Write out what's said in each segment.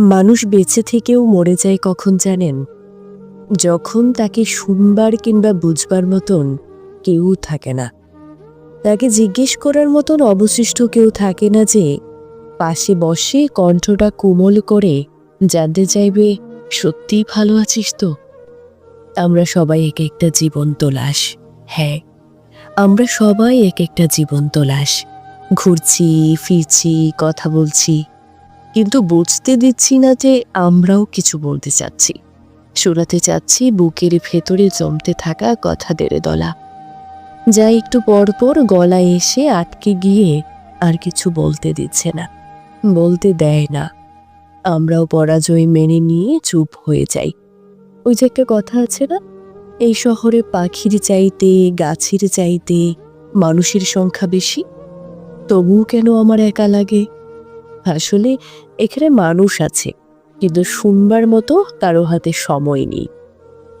মানুষ বেঁচে থেকেও মরে যায় কখন জানেন? যখন তাকে শুনবার কিংবা বুঝবার মতন কেউ থাকে না। তাকে জিজ্ঞেস করার মতন অবশিষ্ট কেউ থাকে না যে, পাশে বসে কণ্ঠটা কোমল করে জানতে চাইবে, সত্যিই ভালো আছিস তো? আমরা সবাই এক একটা জীবন্ত লাশ হ্যাঁ। আমরা সবাই এক একটা জীবন্ত লাশ ঘুরছি, ফিরছি, কথা বলছি। কিন্তু বুঝতে দিচ্ছি না যে আমরাও কিছু বলতে চাচ্ছি। শোনাতে চাচ্ছি বুকের ভেতরে জমতে থাকা কথাদের দলা। যা একটু পরপর গলায় এসে আটকে গিয়ে আর কিছু বলতে দিচ্ছে না। বলতে দেয় না। আমরাও পরাজয় মেনে নিয়ে চুপ হয়ে যাই। ওই যে একটা কথা আছে না, এই শহরে পাখির চাইতে, গাছের চাইতে মানুষের সংখ্যা বেশি, তবুও কেন আমার একা লাগে? আসলে এখানে মানুষ আছে, কিন্তু শুনবার মতো কারও হাতে সময় নেই।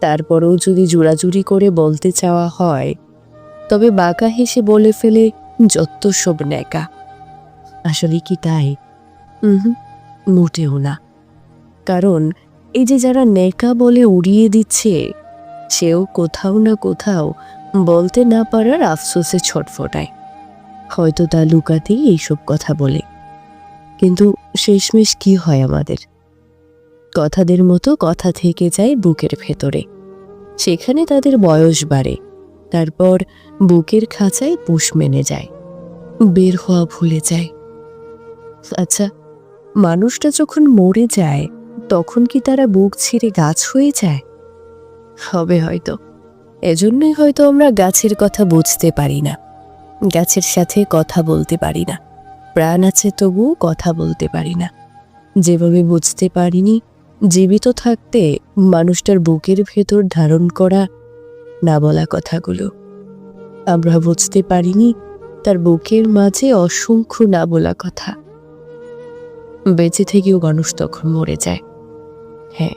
তারপরেও যদি জোড়াজুড়ি করে বলতে চাওয়া হয়, তবে বাঁকা হেসে বলে ফেলে যত সব ন্যাকা। আসলে কি তাই? হুম মোটেও না। কারণ এই যে যারা নেকা বলে উড়িয়ে দিচ্ছে, সেও কোথাও না কোথাও বলতে না পারার আফসোসে ছটফটায়। হয়তো তা লুকাতেই এইসব কথা বলে। কিন্তু শেষমেশ কি হয় আমাদের? কথাদের মতো কথা থেকে যায় বুকের ভেতরে। সেখানে তাদের বয়স বাড়ে, তারপর বুকের খাঁচায় পুষ মেনে যায়, বের হওয়া ভুলে যায়। আচ্ছা মানুষটা যখন মরে যায়, তখন কি তারা বুক ছিঁড়ে গাছ হয়ে যায়? হবে হয়তো। এজন্যই হয়তো আমরা গাছের কথা বুঝতে পারি না, গাছের সাথে কথা বলতে পারি না। প্রাণ আছে তবুও কথা বলতে পারি না। যেভাবে বুঝতে পারিনি, জীবিত থাকতে মানুষটার বুকের ভেতর ধারণ করা না বলা কথাগুলো। আমরা বুঝতে পারিনি, তার বুকের মাঝে অসংখ্য না বলা কথা। বেঁচে থেকেও মানুষ তখন মরে যায়। হ্যাঁ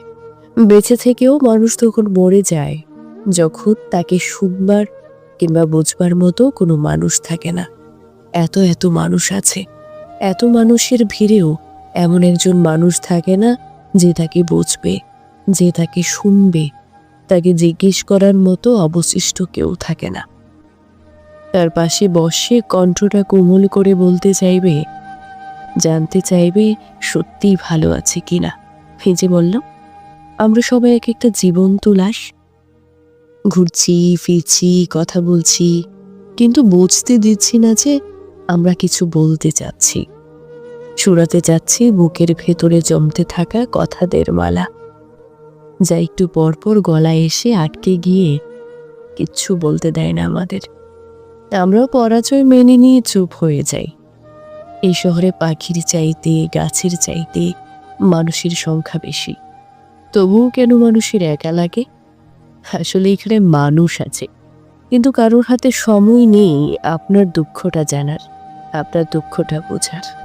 বেঁচে থেকেও মানুষ তখন মরে যায়, যখন তাকে শুনবার কিংবা বুঝবার মতো কোনো মানুষ থাকে না। এত এত মানুষ আছে। এত মানুষের ভিড়েও এমন একজন মানুষ থাকে না যে তাকে বুঝবে, যে তাকে শুনবে, তাকে জিজ্ঞেস করার মতো অবশিষ্ট কেউ থাকে না। তার পাশে বসে কণ্ঠটা কোমল করে বলতে চাইবে, জানতে চাইবে সত্যি ভালো আছে কিনা যে বললাম, আমরা সবাই এক একটা জীবন্ত লাশ। ঘুরছি, ফিরছি, কথা বলছি, কিন্তু বুঝতে দিচ্ছি না যে আমরা কিছু বলতে চাচ্ছি শুরাতে যাচ্ছি, বুকের ভেতরে জমতে থাকা কথাদের মালা। যা একটু পরপর গলায় এসে আটকে গিয়ে কিচ্ছু বলতে দেয় না আমাদের। আমরাও পরাজয় মেনে নিয়ে চুপ হয়ে যাই। এই শহরে পাখির চাইতে, গাছের চাইতে মানুষের সংখ্যা বেশি। তবুও কেন মানুষের একা লাগে? আসলে এখানে মানুষ আছে। কিন্তু কারোর হাতে সময় নেই আপনার দুঃখটা জানার আপনার দুঃখটা বোঝার।